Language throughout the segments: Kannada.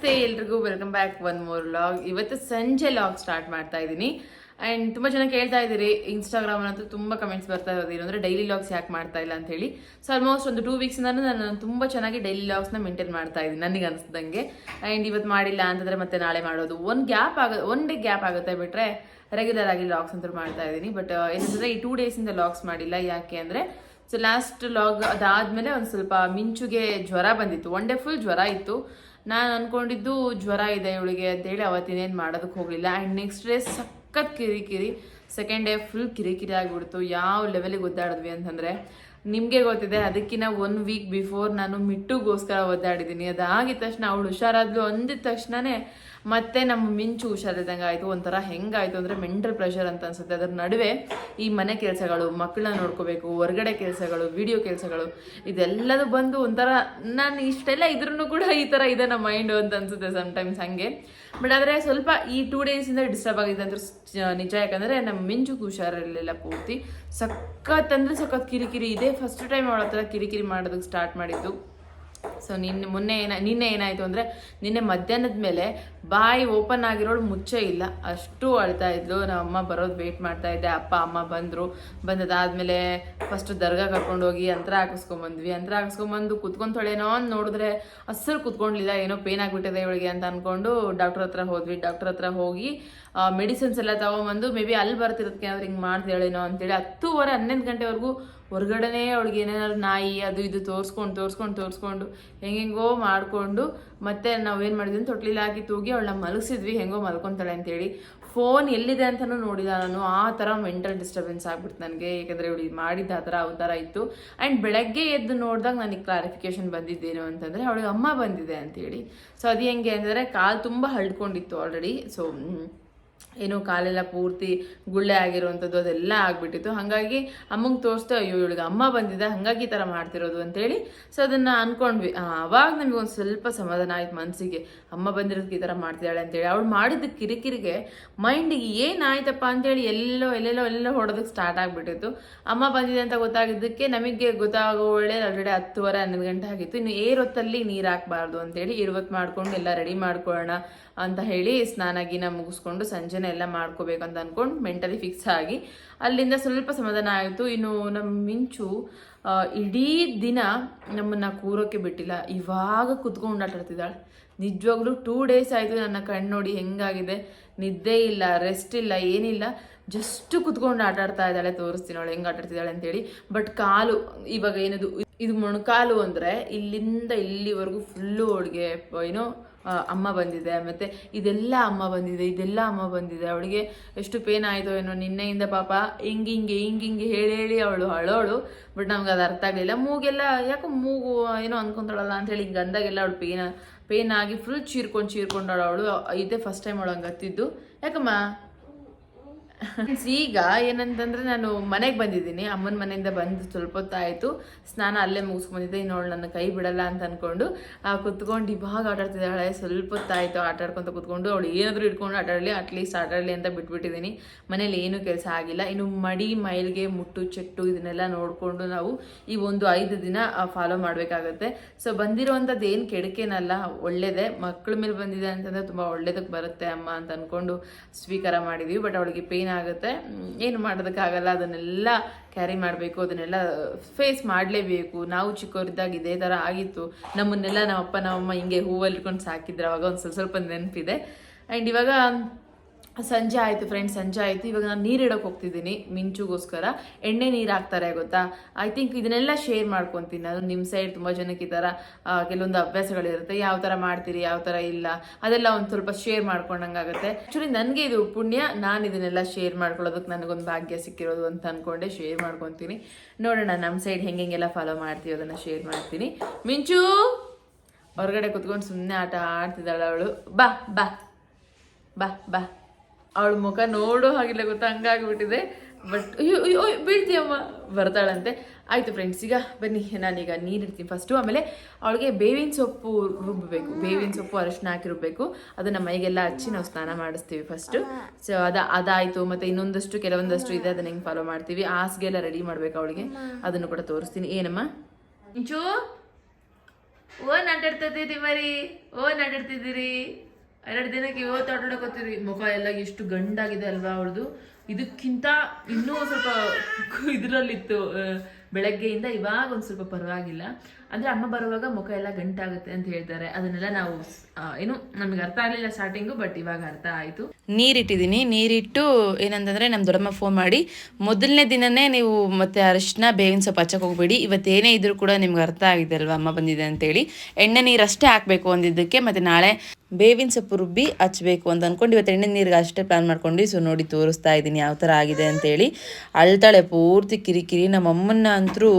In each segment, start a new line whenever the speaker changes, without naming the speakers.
ನಮಸ್ತೆ ಎಲ್ರಿಗೂ welcome back one more vlog ಇವತ್ತು ಸಂಜೆ ಲಾಗ್ ಸ್ಟಾರ್ಟ್ ಮಾಡ್ತಾ ಇದ್ದೀನಿ ಆ್ಯಂಡ್ ತುಂಬ ಜನ ಕೇಳ್ತಾ ಇದ್ದೀರಿ ಇನ್ಸ್ಟಾಗ್ರಾಮ್ ಅಂತೂ ತುಂಬ ಕಮೆಂಟ್ಸ್ ಬರ್ತಾ ಇರೋದು ಏನಂದ್ರೆ ಡೈಲಿ ಲಾಗ್ಸ್ ಯಾಕೆ ಮಾಡ್ತಾ ಇಲ್ಲ ಅಂತ ಹೇಳಿ. ಸೊ ಆಲ್ಮೋಸ್ಟ್ ಒಂದು ಟೂ ವೀಕ್ಸಿಂದನೂ ನಾನು ತುಂಬ ಚೆನ್ನಾಗಿ ಡೈಲಿ ಲಾಗ್ಸ್ನ ಮೇಂಟೈನ್ ಮಾಡ್ತಾ ಇದ್ದೀನಿ ನನಗೆ ಅನಿಸ್ದಂಗೆ. ಆ್ಯಂಡ್ ಇವತ್ತು ಮಾಡಿಲ್ಲ ಅಂತಂದರೆ ಮತ್ತೆ ನಾಳೆ ಮಾಡೋದು. ಒಂದು ಗ್ಯಾಪ್ ಆಗ ಒನ್ ಡೇ ಗ್ಯಾಪ್ ಆಗುತ್ತೆ ಬಿಟ್ಟರೆ ರೆಗ್ಯುಲರ್ ಆಗಿ ಲಾಗ್ಸ್ ಅಂತೂ ಮಾಡ್ತಾ ಇದ್ದೀನಿ ಬಟ್ ಏನಂದರೆ ಈ ಟೂ ಡೇಸಿಂದ ಲಾಗ್ಸ್ ಮಾಡಿಲ್ಲ. ಯಾಕೆ ಅಂದರೆ ಸೊ ಲಾಸ್ಟ್ ಲಾಗ್ ಅದಾದಮೇಲೆ ಒಂದು ಸ್ವಲ್ಪ ಮಿಂಚುಗೆ ಜ್ವರ ಬಂದಿತ್ತು. ಒನ್ ಡೇ ಫುಲ್ ಜ್ವರ ಇತ್ತು. ನಾನು ಅಂದ್ಕೊಂಡಿದ್ದು ಜ್ವರ ಇದೆ ಇವಳಿಗೆ ಅಂತೇಳಿ ಅವತ್ತಿನೇನು ಮಾಡೋದಕ್ಕೆ ಹೋಗಲಿಲ್ಲ. ಆ್ಯಂಡ್ ನೆಕ್ಸ್ಟ್ ಡೇ ಸಖತ್ ಕಿರಿಕಿರಿ ಸೆಕೆಂಡ್ ಡೇ ಫುಲ್ ಕಿರಿಕಿರಿ ಆಗಿಬಿಡ್ತು. ಯಾವ ಲೆವೆಲಿಗೆ ಒದ್ದಾಡಿದ್ವಿ ಅಂತಂದರೆ, ನಿಮಗೆ ಗೊತ್ತಿದೆ ಅದಕ್ಕಿಂತ ಒನ್ ವೀಕ್ ಬಿಫೋರ್ ನಾನು ಮಿಟ್ಟುಗೋಸ್ಕರ ಒದ್ದಾಡಿದ್ದೀನಿ. ಅದಾಗಿದ ತಕ್ಷಣ ಅವಳು ಹುಷಾರಾದ್ಲು ಅಂದಿದ ತಕ್ಷಣನೇ ಮತ್ತೆ ನಮ್ಮ ಮಿಂಚು ಹುಷಾರಿದ್ದಂಗೆ ಆಯಿತು, ಒಂಥರ ಹೆಂಗಾಯಿತು ಅಂದರೆ ಮೆಂಟಲ್ ಪ್ರೆಷರ್ ಅಂತ ಅನ್ಸುತ್ತೆ. ಅದರ ನಡುವೆ ಈ ಮನೆ ಕೆಲಸಗಳು, ಮಕ್ಕಳನ್ನ ನೋಡ್ಕೋಬೇಕು, ಹೊರಗಡೆ ಕೆಲಸಗಳು ವಿಡಿಯೋ ಕೆಲಸಗಳು, ಇದೆಲ್ಲದೂ ಬಂದು ಒಂಥರ ನಾನು ಇಷ್ಟೆಲ್ಲ ಇದ್ರೂ ಕೂಡ ಈ ಥರ ಇದೆ ನಮ್ಮ ಮೈಂಡು ಅಂತ ಅನ್ಸುತ್ತೆ ಸಮ್ಟೈಮ್ಸ್ ಹಾಗೆ. ಬಟ್ ಆದರೆ ಸ್ವಲ್ಪ ಈ ಟೂ ಡೇಸಿಂದ ಡಿಸ್ಟರ್ಬ್ ಆಗಿದೆ ಸ- ನಿಜ ಯಾಕಂದರೆ ನಮ್ಮ ಮಿಂಚುಗೆ ಹುಷಾರಿರಲಿಲ್ಲ ಪೂರ್ತಿ. ಸಖತ್ ಅಂದರೆ ಸಖತ್ ಕಿರಿಕಿರಿ ಇದೆ. ಫಸ್ಟ್ ಟೈಮ್ ಅವಳ ಹತ್ರ ಕಿರಿಕಿರಿ ಮಾಡೋದಕ್ಕೆ ಸ್ಟಾರ್ಟ್ ಮಾಡಿದ್ದು. ಸೊ ನಿನ್ನೆ ಮೊನ್ನೆ ಏನ, ನಿನ್ನೆ ಏನಾಯಿತು ಅಂದರೆ, ನಿನ್ನೆ ಮಧ್ಯಾಹ್ನದ ಮೇಲೆ ಬಾಯಿ ಓಪನ್ ಆಗಿರೋಳು ಮುಚ್ಚೆ ಇಲ್ಲ. ಅಷ್ಟು ಅಳ್ತಾ ಇದ್ಲು. ನಮ್ಮ ಅಮ್ಮ ಬರೋದು ವೇಟ್ ಮಾಡ್ತಾ ಇದ್ದೆ ಅಪ್ಪ, ಅಮ್ಮ ಬಂದರು. ಬಂದದಾದ್ಮೇಲೆ ಫಸ್ಟ್ ದರ್ಗಾ ಕರ್ಕೊಂಡೋಗಿ ಯಂತ್ರ ಹಾಕಿಸ್ಕೊಂಬಂದ್ವಿ. ಯಂತ್ರ ಹಾಕಿಸ್ಕೊಂಬಂದು ಕುತ್ಕೊಂತೊಳೇನೋ ಅಂತ ನೋಡಿದ್ರೆ ಅಸರು ಕುತ್ಕೊಂಡಿಲ್ಲ ಏನೋ ಪೇನ್ ಆಗಿಬಿಟ್ಟಿದೆ ಇವಳಿಗೆ ಅಂತ ಅಂದ್ಕೊಂಡು ಡಾಕ್ಟರ್ ಹತ್ರ ಹೋದ್ವಿ. ಡಾಕ್ಟರ್ ಹತ್ರ ಹೋಗಿ ಮೆಡಿಸಿನ್ಸ್ ಎಲ್ಲ ತಗೊಂಬಂದು ಮೇ ಬಿ ಅಲ್ಲಿ ಬರ್ತಿರೋದಕ್ಕೆ ಏನಾದ್ರು ಹಿಂಗೆ ಮಾಡ್ತಾಳೇನೋ ಅಂತೇಳಿ ಹತ್ತೂವರೆ ಹನ್ನೊಂದು ಗಂಟೆವರೆಗೂ ಹೊರಗಡೆನೇ ಅವಳಿಗೆ ಏನೇನಾದ್ರು ನಾಯಿ ಅದು ಇದು ತೋರಿಸ್ಕೊಂಡು ತೋರಿಸ್ಕೊಂಡು ತೋರಿಸ್ಕೊಂಡು ಹೆಂಗೆಂಗೋ ಮಾಡಿಕೊಂಡು ಮತ್ತೆ ನಾವೇನು ಮಾಡಿದ್ವಿ ತೊಟ್ಲಿಲ್ಲ ಹಾಕಿ ತೂಗಿ ಅವಳನ್ನ ಮಲಗಿಸಿದ್ವಿ, ಹೆಂಗೋ ಮಲ್ಕೊತಾಳೆ ಅಂತೇಳಿ. ಫೋನ್ ಎಲ್ಲಿದೆ ಅಂತಲೂ ನೋಡಿದ ನಾನು. ಆ ಥರ ಮೆಂಟಲ್ ಡಿಸ್ಟರ್ಬೆನ್ಸ್ ಆಗ್ಬಿಡ್ತು ನನಗೆ. ಯಾಕಂದರೆ ಇವಳು ಮಾಡಿದ್ದ ಆ ಥರ ಆ ಥರ ಇತ್ತು. ಆ್ಯಂಡ್ ಬೆಳಗ್ಗೆ ಎದ್ದು ನೋಡಿದಾಗ ನನಗೆ ಕ್ಲಾರಿಫಿಕೇಶನ್ ಬಂದಿದ್ದೇನು ಅಂತಂದರೆ ಅವಳಿಗೆ ಅಮ್ಮ ಬಂದಿದೆ ಅಂತೇಳಿ. ಸೊ ಅದು ಹೆಂಗೆ ಅಂದರೆ ಕಾಲು ತುಂಬ ಹಳ್ಕೊಂಡಿತ್ತು ಆಲ್ರೆಡಿ ಸೊ ಏನು ಕಾಲೆಲ್ಲ ಪೂರ್ತಿ ಗುಳ್ಳೆ ಆಗಿರುವಂಥದ್ದು ಅದೆಲ್ಲ ಆಗಿಬಿಟ್ಟಿತ್ತು. ಹಾಗಾಗಿ ಅಮ್ಮಂಗೆ ತೋರಿಸ್ತಾ ಅಯ್ಯೋ, ಇವಳಿಗೆ ಅಮ್ಮ ಬಂದಿದೆ, ಹಾಗಾಗಿ ಈ ಥರ ಮಾಡ್ತಿರೋದು ಅಂತೇಳಿ. ಸೊ ಅದನ್ನು ಅಂದ್ಕೊಂಡ್ವಿ ಆವಾಗ ಒಂದು ಸ್ವಲ್ಪ ಸಮಾಧಾನ ಆಯ್ತು ಮನಸ್ಸಿಗೆ ಅಮ್ಮ ಬಂದಿರೋದಕ್ಕೆ ಈ ಥರ ಮಾಡ್ತಿದ್ದಾಳೆ ಅಂತೇಳಿ. ಅವಳು ಮಾಡಿದ ಕಿರಿಕಿರಿಗೆ ಮೈಂಡಿಗೆ ಏನಾಯ್ತಪ್ಪ ಅಂತೇಳಿ ಎಲ್ಲೋ, ಎಲ್ಲೆಲ್ಲೋ ಎಲ್ಲೋ ಹೊಡೋದಕ್ಕೆ ಸ್ಟಾರ್ಟ್ ಆಗಿಬಿಟ್ಟಿತ್ತು. ಅಮ್ಮ ಬಂದಿದೆ ಅಂತ ಗೊತ್ತಾಗಿದ್ದಕ್ಕೆ ನಮಗೆ ಗೊತ್ತಾಗೋ ಒಳ್ಳೆ ಆಲ್ರೆಡಿ ಹತ್ತುವರೆ ಹನ್ನೊಂದು ಗಂಟೆ ಆಗಿತ್ತು. ಇನ್ನು ಏರೊತ್ತಲ್ಲಿ ನೀರು ಹಾಕಬಾರ್ದು ಅಂತೇಳಿ ಇರುವತ್ತು ಮಾಡ್ಕೊಂಡು, ಎಲ್ಲ ರೆಡಿ ಮಾಡ್ಕೊಳ್ಳೋಣ ಅಂತ ಹೇಳಿ ಸ್ನಾನ ಗೀನ ಮುಗಿಸ್ಕೊಂಡು ಸಂಜೆನೆ ಎಲ್ಲ ಮಾಡ್ಕೋಬೇಕು ಅಂತ ಅಂದ್ಕೊಂಡು ಮೆಂಟಲಿ ಫಿಕ್ಸ್ ಆಗಿ ಅಲ್ಲಿಂದ ಸ್ವಲ್ಪ ಸಮಾಧಾನ ಆಯಿತು. ಇನ್ನು ನಮ್ಮ ಮಿಂಚು ಇಡೀ ದಿನ ನಮ್ಮನ್ನು ಕೂರೋಕ್ಕೆ ಬಿಟ್ಟಿಲ್ಲ. ಇವಾಗ ಕುತ್ಕೊಂಡು ಆಟಾಡ್ತಿದ್ದಾಳೆ ನಿಜವಾಗ್ಲೂ ಟೂ ಡೇಸ್ ಆಯಿತು ನನ್ನ ಕಣ್ಣು ನೋಡಿ ಹೆಂಗಾಗಿದೆ. ನಿದ್ದೆ ಇಲ್ಲ ರೆಸ್ಟ್ ಇಲ್ಲ, ಏನಿಲ್ಲ. ಜಸ್ಟ್ ಕುತ್ಕೊಂಡು ಆಟ ಆಡ್ತಾ ಇದ್ದಾಳೆ. ತೋರಿಸ್ತೀನಿ ಅವಳು ಹೆಂಗೆ ಆಟಾಡ್ತಿದ್ದಾಳೆ ಅಂತೇಳಿ ಬಟ್ ಕಾಲು, ಇವಾಗ ಏನದು, ಇದು ಮೊಣಕಾಲು ಅಂದರೆ ಇಲ್ಲಿಂದ ಇಲ್ಲಿವರೆಗೂ ಫುಲ್ಲು ಅವಳಿಗೆ ಏನೋ ಅಮ್ಮ ಬಂದಿದೆ, ಮತ್ತು ಇದೆಲ್ಲ ಅಮ್ಮ ಬಂದಿದೆ, ಇದೆಲ್ಲ ಅಮ್ಮ ಬಂದಿದೆ. ಅವಳಿಗೆ ಎಷ್ಟು ಪೇನ್ ಆಯಿತು ಏನೋ ನಿನ್ನೆಯಿಂದ ಪಾಪ ಹಿಂಗೆ ಹಿಂಗೆ ಹಿಂಗೆ ಹಿಂಗೆ ಹೇಳಿ ಹೇಳಿ ಅವಳು ಅಳೋಳು ಬಟ್ ನಮ್ಗೆ ಅದು ಅರ್ಥ ಆಗಲಿಲ್ಲ. ಮೂಗೆಲ್ಲ ಯಾಕೋ ಮೂಗು ಏನೋ ಅನ್ಕೊಂತಾಳಲ್ಲ ಅಂತೇಳಿ ಹಿಂಗೆ ಅಂದಾಗೆಲ್ಲ ಅವಳು ಪೇನ್ ಪೇನ್ ಆಗಿ ಫುಲ್ ಚೀರ್ಕೊಂಡು, ಚೀರ್ಕೊಂಡಾಳು ಅವಳು. ಇದೇ ಫಸ್ಟ್ ಟೈಮ್ ಅವಳು ಹಂಗೆ ಹತ್ತಿದ್ದು. ಯಾಕಮ್ಮ? ಈಗ ಏನಂತಂದ್ರೆ ನಾನು ಮನೆಗೆ ಬಂದಿದ್ದೀನಿ. ಅಮ್ಮನ ಮನೆಯಿಂದ ಬಂದು ಸ್ವಲ್ಪ ಹೊತ್ತಾಯಿತು. ಸ್ನಾನ ಅಲ್ಲೇ ಮುಗಿಸ್ಕೊಂಡಿದ್ದೆ. ಇನ್ನು ಅವಳು ನನ್ನ ಕೈ ಬಿಡಲ್ಲ ಅಂತ ಅನ್ಕೊಂಡು ಆ, ಕುತ್ಕೊಂಡು ಇವಾಗ ಆಟ ಆಡ್ತಿದ್ದಾಳೆ. ಸ್ವಲ್ಪ ಹೊತ್ತಾಯಿತು ಆಟ ಆಡ್ಕೊಂತ ಕುತ್ಕೊಂಡು. ಅವಳು ಏನಾದರೂ ಇಟ್ಕೊಂಡು ಆಟಾಡಲಿ ಅಟ್ಲೀಸ್ಟ್ ಆಟ ಆಡಲಿ ಅಂತ ಬಿಟ್ಬಿಟ್ಟಿದ್ದೀನಿ. ಮನೇಲಿ ಏನೂ ಕೆಲಸ ಆಗಿಲ್ಲ. ಇನ್ನು ಮಡಿ ಮೈಲ್ಗೆ ಮುಟ್ಟು ಚೆಟ್ಟು ಇದನ್ನೆಲ್ಲ ನೋಡಿಕೊಂಡು ನಾವು ಈ ಒಂದು ಐದು ದಿನ ಫಾಲೋ ಮಾಡಬೇಕಾಗುತ್ತೆ. ಸೊ ಬಂದಿರುವಂಥದ್ದು ಏನು ಕೆಡಕೇನಲ್ಲ. ಒಳ್ಳೇದೇ. ಮಕ್ಕಳ ಮೇಲೆ ಬಂದಿದೆ ಅಂತಂದರೆ ತುಂಬ ಒಳ್ಳೇದಕ್ಕೆ ಬರುತ್ತೆ ಅಮ್ಮ ಅಂತ ಅಂದ್ಕೊಂಡು ಸ್ವೀಕಾರ ಮಾಡಿದ್ವಿ. ಬಟ್ ಅವಳಿಗೆ ಪೇನ್ ಆಗುತ್ತೆ. ಏನು ಮಾಡೋದಕ್ಕಾಗಲ್ಲ, ಅದನ್ನೆಲ್ಲ ಕ್ಯಾರಿ ಮಾಡಬೇಕು, ಅದನ್ನೆಲ್ಲ ಫೇಸ್ ಮಾಡಲೇಬೇಕು. ನಾವು ಚಿಕ್ಕವರಿದ್ದಾಗ ಇದೇ ಥರ ಆಗಿತ್ತು. ನಮ್ಮನ್ನೆಲ್ಲ ನಮ್ಮಪ್ಪ, ನಮ್ಮಮ್ಮ ಹಿಂಗೆ ಹೂವಲ್ಲಿ ಇಟ್ಕೊಂಡು ಸಾಕಿದ್ರೆ, ಅವಾಗ ಒಂದು ಸ್ವಲ್ಪ ಸ್ವಲ್ಪ ನೆನಪಿದೆ. ಆ್ಯಂಡ್ ಇವಾಗ ಸಂಜೆ ಆಯಿತು ಫ್ರೆಂಡ್ಸ್ ಸಂಜೆ ಆಯಿತು. ಇವಾಗ ನಾನು ನೀರು ಇಡೋಕೆ ಹೋಗ್ತಿದ್ದೀನಿ ಮಿಂಚುಗೋಸ್ಕರ. ಎಣ್ಣೆ ನೀರು ಹಾಕ್ತಾರೆ ಗೊತ್ತಾ? ಐ ಥಿಂಕ್ ಇದನ್ನೆಲ್ಲ ಶೇರ್ ಮಾಡ್ಕೊತೀನಿ. ಅದು ನಿಮ್ಮ ಸೈಡ್ ತುಂಬ ಜನಕ್ಕೆ ಈ ಥರ ಕೆಲವೊಂದು ಅಭ್ಯಾಸಗಳಿರುತ್ತೆ. ಯಾವ ಥರ ಮಾಡ್ತೀರಿ, ಯಾವ ಥರ ಇಲ್ಲ, ಅದೆಲ್ಲ ಒಂದು ಸ್ವಲ್ಪ ಶೇರ್ ಮಾಡ್ಕೊಂಡಂಗಾಗುತ್ತೆ. ಆ್ಯಕ್ಚುಲಿ ನನಗೆ ಇದು ಪುಣ್ಯ, ನಾನು ಇದನ್ನೆಲ್ಲ ಶೇರ್ ಮಾಡ್ಕೊಳ್ಳೋದಕ್ಕೆ ನನಗೊಂದು ಭಾಗ್ಯ ಸಿಕ್ಕಿರೋದು ಅಂತ ಅಂದ್ಕೊಂಡೆ ಶೇರ್ ಮಾಡ್ಕೊತೀನಿ. ನೋಡೋಣ ನಮ್ಮ ಸೈಡ್ ಹೆಂಗೆ ಹೆಂಗೆಲ್ಲ ಫಾಲೋ ಮಾಡ್ತೀವಿ ಅದನ್ನು ಶೇರ್ ಮಾಡ್ತೀನಿ. ಮಿಂಚು! ಹೊರಗಡೆ ಕುತ್ಕೊಂಡು ಸುಮ್ಮನೆ ಆಟ ಆಡ್ತಿದ್ದಾಳೆ ಅವಳು. ಬಾ ಬಾ. ಬಾ ಬಾ. ಅವಳ ಮುಖ ನೋಡೋ ಹಾಗಿಲ್ಲ ಗೊತ್ತಾ? ಹಂಗಾಗ್ಬಿಟ್ಟಿದೆ. ಬಟ್ ಅಯ್ಯೋ ಬೀಳ್ತೀಯಮ್ಮ ಬರ್ತಾಳಂತೆ. ಆಯಿತು ಫ್ರೆಂಡ್ಸ್ ಈಗ ಬನ್ನಿ. ನಾನೀಗ ನೀರಿಡ್ತೀನಿ ಫಸ್ಟು ಆಮೇಲೆ ಅವಳಿಗೆ ಬೇವಿನ ಸೊಪ್ಪು ರುಬ್ಬಬೇಕು ಬೇವಿನ ಸೊಪ್ಪು ಅರಶಿನ ಹಾಕಿ ರುಬ್ಬಬೇಕು ಅದನ್ನು ಮೈಗೆಲ್ಲ ಹಚ್ಚಿ ನಾವು ಸ್ನಾನ ಮಾಡಿಸ್ತೀವಿ ಫಸ್ಟು ಸೊ ಅದ ಅದಾಯಿತು. ಮತ್ತು ಇನ್ನೊಂದಷ್ಟು ಕೆಲವೊಂದಷ್ಟು ಇದೆ. ಅದನ್ನು ಹೆಂಗೆ ಫಾಲೋ ಮಾಡ್ತೀವಿ. ಹಾಸಿಗೆ ಎಲ್ಲ ರೆಡಿ ಮಾಡಬೇಕು ಅವಳಿಗೆ. ಅದನ್ನು ಕೂಡ ತೋರಿಸ್ತೀನಿ. ಏನಮ್ಮ? ಇಂಚು ಓ ನಾಟಾಡ್ತಿದ್ದೀರಿ ಮರಿ ಓ ನಾಟಾಡ್ತಿದ್ದೀರಿ ಎರಡು ದಿನಕ್ಕೆ ಇವತ್ತು ಆಟಾಡಕತ್ತೀರಿ. ಮುಖ ಎಲ್ಲ ಎಷ್ಟು ಗಂಡಾಗಿದೆ ಅಲ್ವಾ ಅವ್ರದ್ದು ಇದಕ್ಕಿಂತ ಇನ್ನೂ ಸ್ವಲ್ಪ ಇದರಲ್ಲಿತ್ತು ಬೆಳಗ್ಗೆಯಿಂದ ಇವಾಗ ಒಂದು ಸ್ವಲ್ಪ ಪರವಾಗಿಲ್ಲ. ಅಂದ್ರೆ ಅಮ್ಮ ಬರುವಾಗ ಮುಖ ಎಲ್ಲ ಗಂಟಾಗುತ್ತೆ ಅಂತ ಹೇಳ್ತಾರೆ. ಅದನ್ನೆಲ್ಲ ನಾವು ಏನು ನಮ್ಗೆ ಅರ್ಥ ಆಗಲಿಲ್ಲ ಸ್ಟಾರ್ಟಿಂಗು ಬಟ್ ಇವಾಗ ಅರ್ಥ ಆಯ್ತು. ನೀರಿಟ್ಟಿದ್ದೀನಿ ನೀರಿಟ್ಟು ಏನಂತಂದ್ರೆ ನಮ್ಮ ದೊಡ್ಡಮ್ಮ ಫೋನ್ ಮಾಡಿ, ಮೊದಲನೇ ದಿನನೇ ನೀವು ಮತ್ತೆ ಅರಿಶಿನ, ಬೇವಿನ ಸೊಪ್ಪು ಹಚ್ಚಕ್ಕೆ ಹೋಗ್ಬೇಡಿ. ಇವತ್ತೇನೇ ಇದ್ರೂ ಕೂಡ ನಿಮ್ಗೆ ಅರ್ಥ ಆಗಿದೆ ಅಲ್ವಾ ಅಮ್ಮ ಬಂದಿದೆ ಅಂತೇಳಿ. ಎಣ್ಣೆ ನೀರು ಅಷ್ಟೇ ಹಾಕಬೇಕು ಅಂದಿದ್ದಕ್ಕೆ, ಮತ್ತೆ ನಾಳೆ ಬೇವಿನ ಸೊಪ್ಪು ರುಬ್ಬಿ ಹಚ್ಬೇಕು ಅಂತ ಅನ್ಕೊಂಡು ಇವತ್ತು ಎಣ್ಣೆ ನೀರಿಗೆ ಅಷ್ಟೇ ಪ್ಲಾನ್ ಮಾಡ್ಕೊಂಡು ಸೊ ನೋಡಿ ತೋರಿಸ್ತಾ ಇದ್ದೀನಿ ಯಾವ ಥರ ಆಗಿದೆ ಅಂತೇಳಿ. ಅಳ್ತಾಳೆ ಪೂರ್ತಿ ಕಿರಿಕಿರಿ. ನಮ್ಮ ಅಮ್ಮನ್ನ ಅಂತರೂ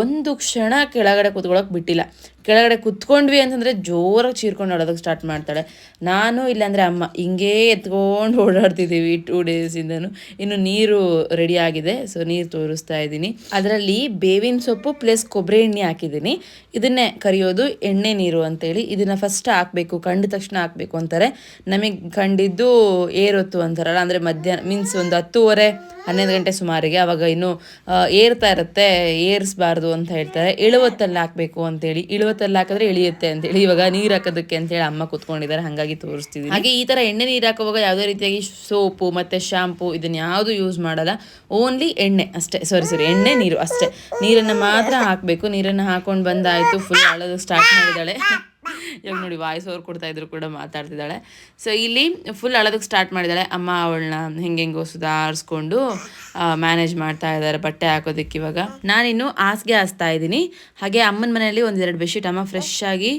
ಒಂದು ಕ್ಷಣ ಕೆಳಗಡೆ ಕೂತ್ಕೊಳ್ಳೋಕೆ ಬಿಟ್ಟಿಲ್ಲ ಕೆಳಗಡೆ ಕುತ್ಕೊಂಡ್ವಿ ಅಂತಂದರೆ ಜೋರಾಗಿ ಚೀರ್ಕೊಂಡು ಆಡೋದಕ್ಕೆ ಸ್ಟಾರ್ಟ್ ಮಾಡ್ತಾಳೆ. ನಾನು ಇಲ್ಲಾಂದರೆ ಅಮ್ಮ, ಹಿಂಗೇ ಎತ್ಕೊಂಡು ಓಡಾಡ್ತಿದ್ದೀವಿ ಟೂ ಇಂದನು. ಇನ್ನು ನೀರು ರೆಡಿ ಆಗಿದೆ ಸೊ ನೀರು ತೋರಿಸ್ತಾ ಇದ್ದೀನಿ. ಅದರಲ್ಲಿ ಬೇವಿನ ಸೊಪ್ಪು ಪ್ಲಸ್ ಕೊಬ್ಬರಿ ಎಣ್ಣೆ ಹಾಕಿದ್ದೀನಿ. ಇದನ್ನೇ ಕರಿಯೋದು ಎಣ್ಣೆ ನೀರು ಅಂತೇಳಿ. ಇದನ್ನು ಫಸ್ಟ್ ಹಾಕಬೇಕು, ಕಂಡ ತಕ್ಷಣ ಹಾಕ್ಬೇಕು ಅಂತಾರೆ. ನಮಗೆ ಕಂಡಿದ್ದು ಏರೊತ್ತು ಅಂತಾರಲ್ಲ, ಅಂದರೆ ಮಧ್ಯಾಹ್ನ ಮೀನ್ಸ್ ಒಂದು ಹತ್ತುವರೆ ಹನ್ನೊಂದು ಗಂಟೆ ಸುಮಾರಿಗೆ. ಅವಾಗ ಇನ್ನು ಏರ್ತಾ ಇರುತ್ತೆ, ಏರಿಸಬಾರ್ದು ಅಂತ ಹೇಳ್ತಾರೆ. ಇಳುವತ್ತಲ್ಲಿ ಹಾಕಬೇಕು ಅಂತೇಳಿ. ಇಳುವತ್ತಲ್ಲಿ ಹಾಕಿದ್ರೆ ಇಳಿಯುತ್ತೆ ಅಂತೇಳಿ ಇವಾಗ ನೀರು ಹಾಕೋದಕ್ಕೆ ಅಂತೇಳಿ ಅಮ್ಮ ಕೂತ್ಕೊಂಡಿದ್ದಾರೆ, ಹಾಗಾಗಿ ತೋರಿಸ್ತಿದ್ದೀನಿ ಹಾಗೆ ಈ ಥರ ಎಣ್ಣೆ ನೀರು ಹಾಕುವಾಗ ಯಾವುದೇ ರೀತಿಯಾಗಿ ಸೋಪು ಮತ್ತು ಶಾಂಪು ಇದನ್ನ ಯಾವುದು ಯೂಸ್ ಮಾಡಲ್ಲ. ಓನ್ಲಿ ಎಣ್ಣೆ ಅಷ್ಟೇ. ಸಾರಿ ಸಾರಿ ಎಣ್ಣೆ ನೀರು ಅಷ್ಟೇ. ನೀರನ್ನು ಮಾತ್ರ ಹಾಕಬೇಕು. ನೀರನ್ನು ಹಾಕೊಂಡು ಬಂದಾಯ್ತು. ಫುಲ್ ಅಳೋದು ಸ್ಟಾರ್ಟ್ ಮಾಡಿದ್ದಾಳೆ. ಇವಾಗ ನೋಡಿ ವಾಯ್ಸ್ ಓವರ್ ಕೊಡ್ತಾ ಇದ್ರು ಕೂಡ ಮಾತಾಡ್ತಿದ್ದಾಳೆ. ಸೊ ಇಲ್ಲಿ ಫುಲ್ ಅಳೋದಕ್ಕೆ ಸ್ಟಾರ್ಟ್ ಮಾಡಿದ್ದಾಳೆ. ಅಮ್ಮ ಅವಳನ್ನ ಹೆಂಗೆಂಗೋ ಸುಧಾರಿಸ್ಕೊಂಡು ಮ್ಯಾನೇಜ್ ಮಾಡ್ತಾ ಇದ್ದಾರೆ, ಬಟ್ಟೆ ಹಾಕೋದಕ್ಕೆ ಇವಾಗ. ನಾನಿನ್ನು ಹಾಸಿಗೆ ಹಾಸ್ತಾ ಇದ್ದೀನಿ. ಹಾಗೆ ಅಮ್ಮನ ಮನೆಯಲ್ಲಿ ಒಂದೆರಡು ಬೆಡ್ಶೀಟ್ ಅಮ್ಮ ಫ್ರೆಶ್ ಆಗಿ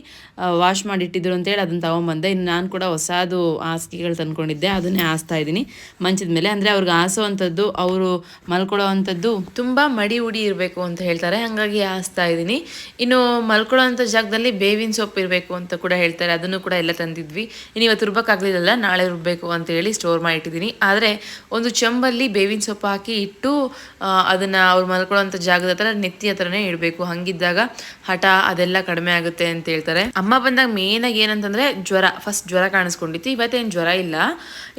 ವಾಶ್ ಮಾಡಿಟ್ಟಿದ್ರು ಅಂತೇಳಿ ಅದನ್ನ ತಗೊಂಬಂದೆ. ಇನ್ನು ನಾನು ಕೂಡ ಹೊಸದು ಹಾಸಿಗೆಗಳು ತಂದ್ಕೊಂಡಿದ್ದೆ. ಅದನ್ನೇ ಹಾಸ್ತಾ ಇದ್ದೀನಿ. ಮಂಚದ ಮೇಲೆ. ಅಂದರೆ ಅವ್ರಿಗೆ ಹಾಸೋವಂಥದ್ದು, ಅವರು ಮಲ್ಕೊಳ್ಳೋ ಅಂಥದ್ದು ತುಂಬ ಮಡಿ ಉಡಿ ಇರಬೇಕು ಅಂತ ಹೇಳ್ತಾರೆ. ಹಾಗಾಗಿ ಹಾಸ್ತಾ ಇದ್ದೀನಿ. ಇನ್ನು ಮಲ್ಕೊಳ್ಳೋ ಅಂಥ ಜಾಗದಲ್ಲಿ ಬೇವಿನ ಸೊಪ್ಪು ಇರಬೇಕು. ಅಂತ ಕೂಡ ಹೇಳ್ತಾರೆ. ಅದನ್ನು ಕೂಡ ಎಲ್ಲ ತಂದಿದ್ವಿ. ಇನ್ನು ಇವತ್ತು ರುಬ್ಬಕ್ಕಾಗಲಿಲ್ಲ ನಾಳೆ ರುಬ್ಬಬೇಕು ಅಂತ ಹೇಳಿ ಸ್ಟೋರ್ ಮಾಡಿಟ್ಟಿದ್ದೀನಿ. ಆದರೆ ಒಂದು ಚಂಬಲ್ಲಿ ಬೇವಿನ ಸೊಪ್ಪು ಹಾಕಿ ಇಟ್ಟು ಅದನ್ನು ಅವ್ರು ಮಲ್ಕೊಳ್ಳೋಂಥ ಜಾಗದ ಹತ್ರ ನೆತ್ತಿ ಹತ್ರನೇ ಇಡಬೇಕು. ಹಂಗಿದ್ದಾಗ ಹಠ ಅದೆಲ್ಲ ಕಡಿಮೆ ಆಗುತ್ತೆ ಅಂತ ಹೇಳ್ತಾರೆ. ಅಮ್ಮ ಬಂದಾಗ ಮೇನಾಗಿ ಏನಂತಂದ್ರೆ ಜ್ವರ. ಫಸ್ಟ್ ಜ್ವರ ಕಾಣಿಸ್ಕೊಂಡಿತ್ತು. ಇವತ್ತೇನು ಜ್ವರ ಇಲ್ಲ.